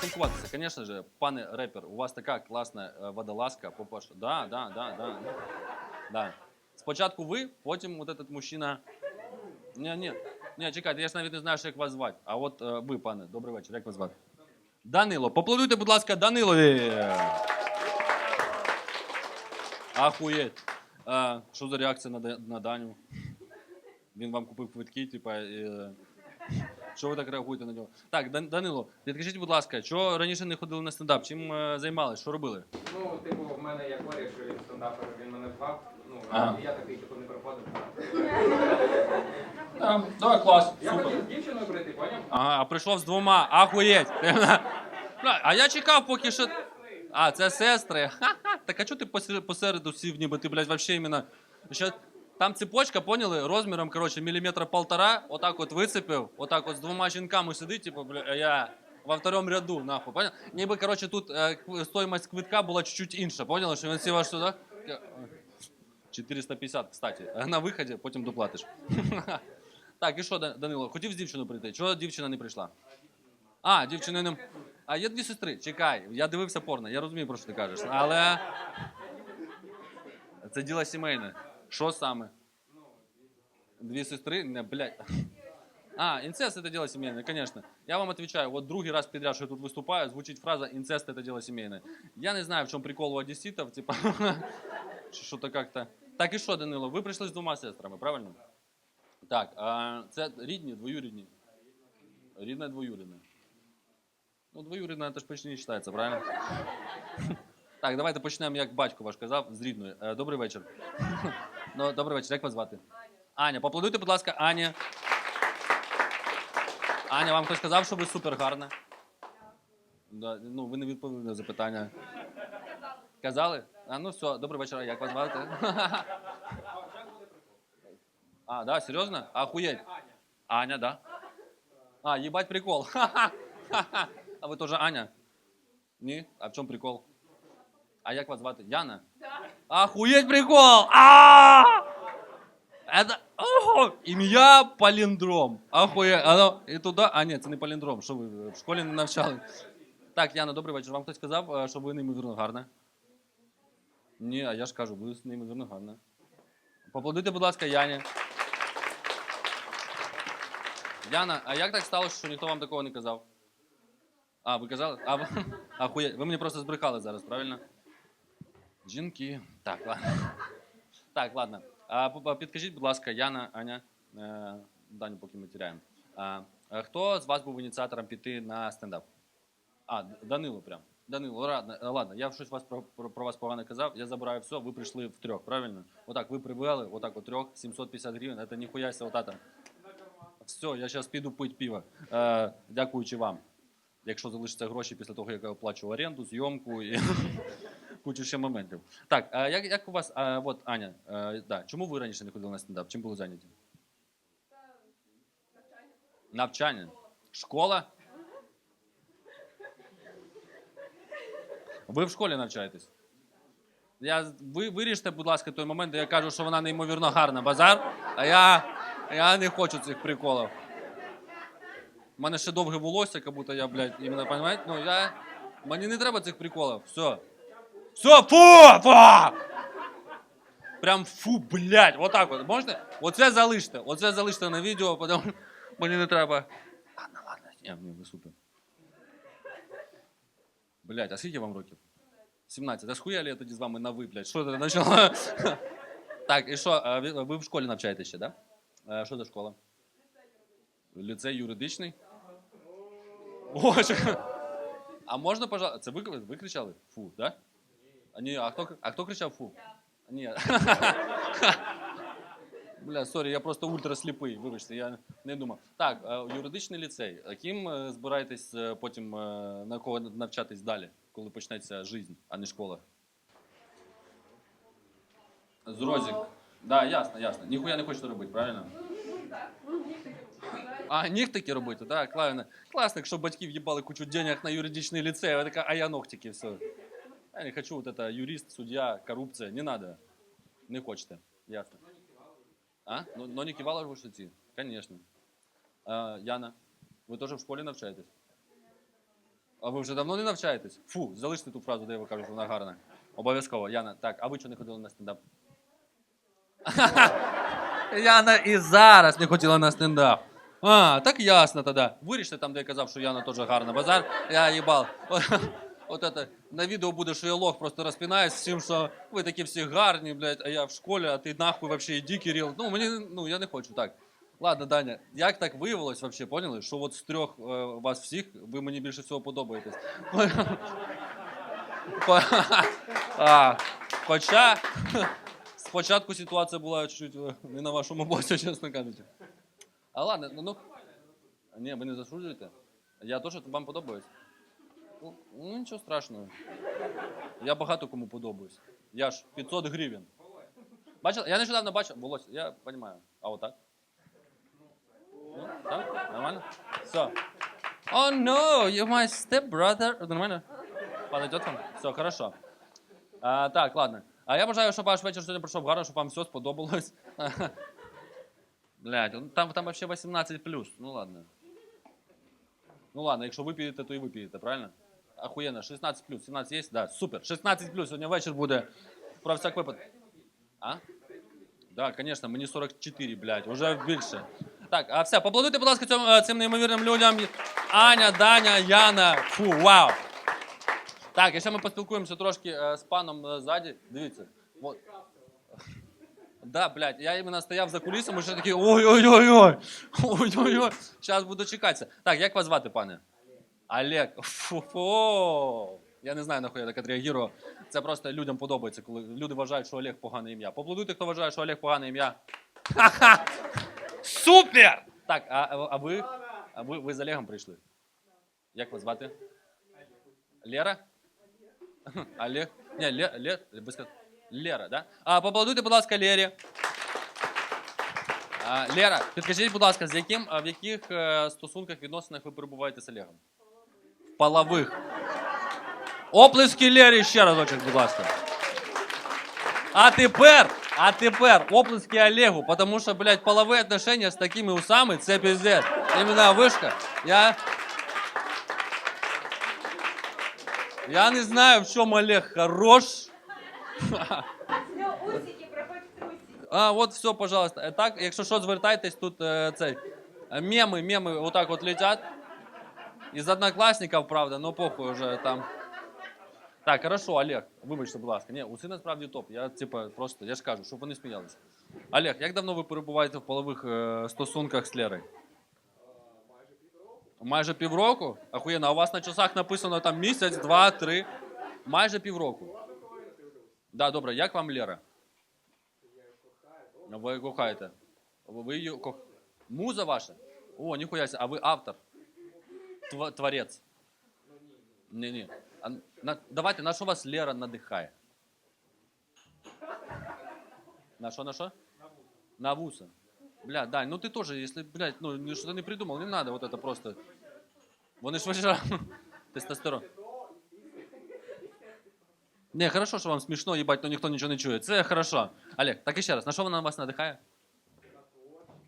поспілкуватися. Звісно ж, пане репер, у вас така класна е, водолазка. По-перше, да, да, да, да. да. Спочатку ви, потім вот этот мужчина. Ні, ні, ні, чекайте, я ж навіть не знаю, що як вас звати. А от е, ви, пане, добрий вечір, як вас звати? Данило. Поплодуйте, будь ласка, Данилові. Ахуєть. А, що за реакція на, на Даню? Він вам купив квитки, типа. І, е, що ви так реагуєте на нього? Так, Дан- Данило, підкажіть, будь ласка, що раніше не ходили на стендап? Чим е, займались? Що робили? Ну, типу, в мене як вирішив, що він стендапер, він мене звав. Ну, Ага. і я такий, типу, не приходив. Так, давай, клас. Я хотів з дівчиною прийти, поняв? Ага, а прийшов з двома. Ахуєть. А я чекав, поки що. А, це сестри. Ха-ха. Так а чого ти посер- посереду сів, ніби ти, блядь, вообще іменно. Ще там цепочка, поняли, розміром, коротше, міліметра полтора, отак от вицепив, отак от з двома жінками сидить, типу, бля, а я во второму ряду, нахуй, понял? Ніби, коротше, тут е, стоїмость квитка була чуть-чуть інша, поняли, що він сів аж сюди. 450, кстати. А На виході потім доплатиш. Так, і що, Да- Данило, хотів з дівчиною прийти? Чого дівчина не прийшла? А, дівчини не. А є дві сестри. Чекай, я дивився порно, я розумію, про що ти кажеш. Але. Це діло сімейне. Що саме? Дві сестри? Не, блядь. А, інцест это дело семейное, конечно. Я вам отвечаю, вот другий раз подряд, что я тут выступаю, звучит фраза «инцест это дело семейное». Я не знаю, в чем прикол у одесситов, типа, что-то как-то. Так і що, Данило, ви прийшли з двома сестрами, правильно? Так, а це рідні, двоюрідні? Рідна, двоюрідна. Ну, двоюрідна це ж почти не вважається, правильно? Так, давайте почнемо, як батько ваш казав, з рідної. Е, Добрий вечір. Ну, добрий вечір, як вас звати? Аня, поаплодуйте, будь ласка, Аня. Аня, вам хтось сказав, що ви супер гарна? Да, ну, ви не відповіли на запитання. Казали? А, ну все, добрий вечір, як вас звати? А, да, серйозно? Охуєть. Аня, да? А, їбать прикол. А ви теж Аня? Ні? А в чому прикол? А як вас звати? Яна? Охуеть прикол! А! Это ого! ім'я паліндром. Охуєть. А ну, і туди. А ні, це не паліндром. Що ви в школі не навчали? Так, Яна, добрий вечір. Вам хтось сказав, е, що ви неймовірно гарна? Ні, а я ж кажу, ви неймовірно гарна. Поплодуйте, будь ласка, Яні. Яна, а як так сталося, що ніхто вам такого не казав? А, ви казали? А, ви, ахуєть. ви мені просто збрехали зараз, правильно? Жінки. Так, ладно. Так, ладно. А, підкажіть, будь ласка, Яна, Аня, е, Даню, поки ми тіряємо. А, е, хто з вас був ініціатором піти на стендап? А, Данило прям. Данило, ладно, е, ладно, я щось вас про, про, про вас погано казав. Я забираю все, ви прийшли в трьох, правильно? Отак, ви привели, отак от трьох, 750 гривень, це ніхуя ся отата. Все, я зараз піду пити пиво. Е, дякуючи вам. Якщо залишаться гроші після того, як я оплачу оренду, зйомку і кучу ще моментів. Так, а як, як у вас, а, от Аня, е, да, чому ви раніше не ходили на стендап? Чим були зайняті? Навчання. Школа? Ви в школі навчаєтесь? Я, ви вирішите, будь ласка, той момент, де я кажу, що вона неймовірно гарна базар, а я, я не хочу цих приколів. У мене ще довге волосся, як будто я, блядь, іменно, понимаєте? Ну, я... Мені не треба цих приколів. Все. Все, фу! Фу! Прям фу, блядь, отак от. Можете? Оце залиште. Оце залиште на відео, потім мені не треба. Ладно, ладно. Ні, ні, ви супер. Блядь, а скільки вам років? 17. А схуя я тоді з вами на ви, блядь? Що ти почала? Так, і що, ви, в школі навчаєтесь ще. Да? Що за школа? Ліцей юридичний? О. А можна, пожалуйста, це ви, ви кричали? Фу, да? А, ні, а хто, а хто кричав фу? Ні. Бля, сорі, я просто ультрасліпий, вибачте, я не думав. Так, е, юридичний ліцей. А Ким збираєтесь е, потім е, на кого навчатись далі, коли почнеться життя, а не школа? З Розік. Да, ясно, ясно. Ніхуя не хочете робити, правильно? А, нігтики робити, так, класно. Класно, якщо батьків їбали кучу денег на юридичний ліцей, а така, а я ногтики, все. Я не хочу вот это юрист, судья, коррупция, не надо. Не хочете, ясно. А? Ну, но не кивала в шуті? Конечно. А, Яна, ви теж в школі навчаєтесь? А ви вже давно не навчаєтесь? Фу, залиште ту фразу, де ви кажете, вона гарна. Обов'язково. Яна, так, а ви чого не ходили на стендап? Яна і зараз не хотіла на стендап. А, так ясно тоді. Виріште там, де я казав, що Яна теж гарна. Базар, я їбал. От это, на відео буде, що я лох просто розпинаюсь з тим, що ви такі всі гарні, блядь, а я в школі, а ти нахуй вообще іди, Кирил. Ну, мені, ну, я не хочу так. Ладно, Даня, як так виявилось вообще, поняли? Що от з трьох е, вас всіх ви мені більше всього подобаєтесь. Хоча спочатку ситуація була чуть е, не на вашому боці, чесно кажучи. А ладно, ну, ну. Ні, ви не засуджуєте. Я теж вам подобаюсь. Ну, ну, нічого страшного. Я багато кому подобаюсь. Я ж 500 гривень. Бачили? Я нещодавно бачив. Волосся, я розумію. А отак? Ну, так? Нормально? Все. Oh no, you're my stepbrother. Нормально? Подойдет вам? Все, хорошо. А, так, ладно. А я бажаю, щоб ваш вечір сьогодні пройшов гарно, щоб вам все сподобалось. Блядь, ну, там, там вообще 18 Ну ладно. Ну ладно, якщо ви підете, то і ви підете, правильно? Охуєнно, 16 плюс, 17 є? Да, супер. 16 плюс, Сьогодні вечір буде про всяк випадок. А? Да, конечно, мені 44, блядь, уже більше. Так, а все, поаплодуйте, будь ласка, е, цим неймовірним людям. Аня, Даня, Яна. Фу, вау. Так, і ще ми поспілкуємося трошки е, з паном е, ззаді. Дивіться. Вот. Да, блядь, я іменно стояв за кулісами, ще такий ой-ой-ой-ой. Ой-ой-ой. Зараз буду чекатися. Так, як вас звати, пане? Олег. Фу-фу. Я не знаю, нахуй я так відреагував. Це просто людям подобається, коли люди вважають, що Олег погане ім'я. Поплодуйте, хто вважає, що Олег погане ім'я. Ха-ха! Супер! Так, а, а ви? А ви, ви з Олегом прийшли? Як вас звати? Лера? Олег? Ні, Ле, Ле, Лера, да? А, поаплодуйте, будь ласка, Лері. А, Лера, підкажіть, будь ласка, з яким, в яких е, стосунках, відносинах ви перебуваєте з Олегом? В полових. Оплески Лері ще разочок, будь. А тепер, а тепер оплески Олегу, потому що, блядь, половые отношения з такими усами, це пиздец. Іменно вишка. Я... Я не знаю, в чому Олег хорош. А, от все, пожалуйста. Так, якщо що, звертайтесь, тут е, цей. Меми, меми отак от летять. Із однокласників, правда, ну похуй вже там. Так, хорошо, Олег, вибачте, будь ласка. Ні, уси насправді топ. Я типа просто, я ж кажу, щоб вони сміялися. Олег, як давно ви перебуваєте в полових е, стосунках з Лерою? Майже півроку? Ахуєнно, а у вас на часах написано там місяць, два, три. Майже півроку. Да, добре, як вам Лера? Ви кохаєте. Ви її кох... Муза ваша? О, ніхуя. А ви автор? Ні, ні. А, на, давайте, на що вас Лера надихає? На що, на що? На вуса. Бля, Дань, ну ти теж, якщо, блядь, ну, ну, що ти не придумав, не надо вот это просто. Вони ж вважають тестостерон. Не, хорошо, що вам смішно, їбать, но ніхто нічого не чує. Це хорошо. Олег, так і ще раз, на що вона вас надихає?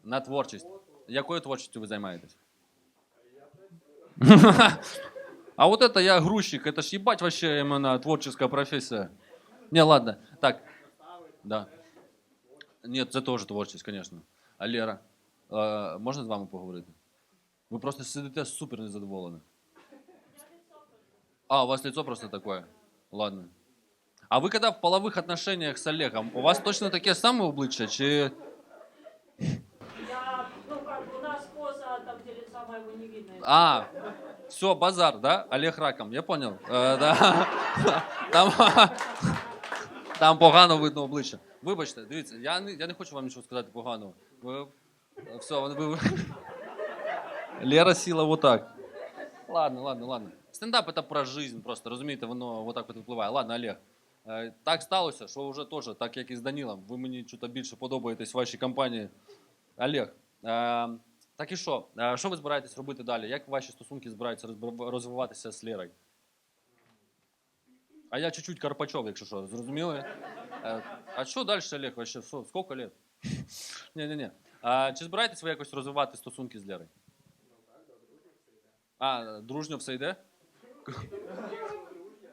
На творчість. Якою творчістю ви займаєтесь? А вот это я грузчик, это ж ебать вообще именно творческая профессия. Не, ладно, так. Да. Нет, це теж творчість, звісно. А Лера, е, можна з вами поговорити? Ви просто сидите супер незадоволені. А, у вас лицо просто такое. Ладно. А вы когда в половых отношениях с Олегом, у вас точно таке саме обличчя, чи Я, ну как бы у нас поза там, где лица моего не видно. А, все, базар, да? Олег раком, я понял. Да. Там, там погано видно обличчя. Вибачте, дивіться, я не, я не хочу вам нічого сказати поганого. Ви, все, ви, ви... Лера сіла вот так. Ладно, ладно, ладно. Стендап это про жизнь просто, розумієте, воно вот так от впливає. Ладно, Олег. е, Так сталося, що вже теж, так як і з Данілом, ви мені чуть більше подобаєтесь в вашій компанії. Олег, е, так і що? Е, Що ви збираєтесь робити далі? Як ваші стосунки збираються розвиватися з Лерою? А я чуть-чуть Карпачов, якщо що, зрозуміли? Е, А що далі, Олег? Вообще, скільки лет? Ні-ні-ні. Чи збираєтесь ви якось розвивати стосунки з Лерою? А, дружньо все йде?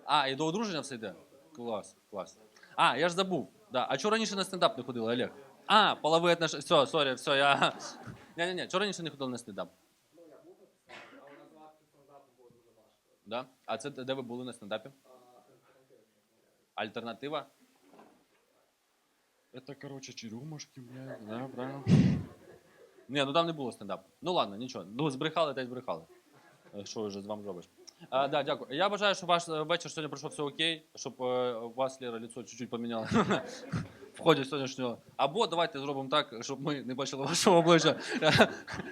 А, і до одруження все йде? Клас, клас. А, я ж забув. Да. А чого раніше на стендап не ходили, Олег? А, половий отнош... Все, сорі, все, я. Ні-ні-ні, чого раніше не ходили на стендап? Да? А це де ви були на стендапі? Альтернатива? Это, короче, черемушки, блядь, да, правильно? Ні, ну там не було стендапу. Ну ладно, нічого. Ну, збрехали та й збрехали. Е, Що вже з вами зробиш? А, да, дякую. Я бажаю, щоб ваш е, вечір сьогодні пройшов все окей, щоб е, у вас, Лера, лицо чуть-чуть поміняло в ході сьогоднішнього. Або давайте зробимо так, щоб ми не бачили вашого обличчя.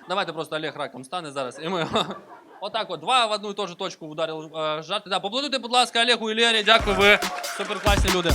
Давайте просто Олег раком стане зараз, і ми отак от два в одну і ту ж точку ударили е, жарти. Да, поплодуйте, будь ласка, Олегу і Лері. Дякую, ви суперкласні люди.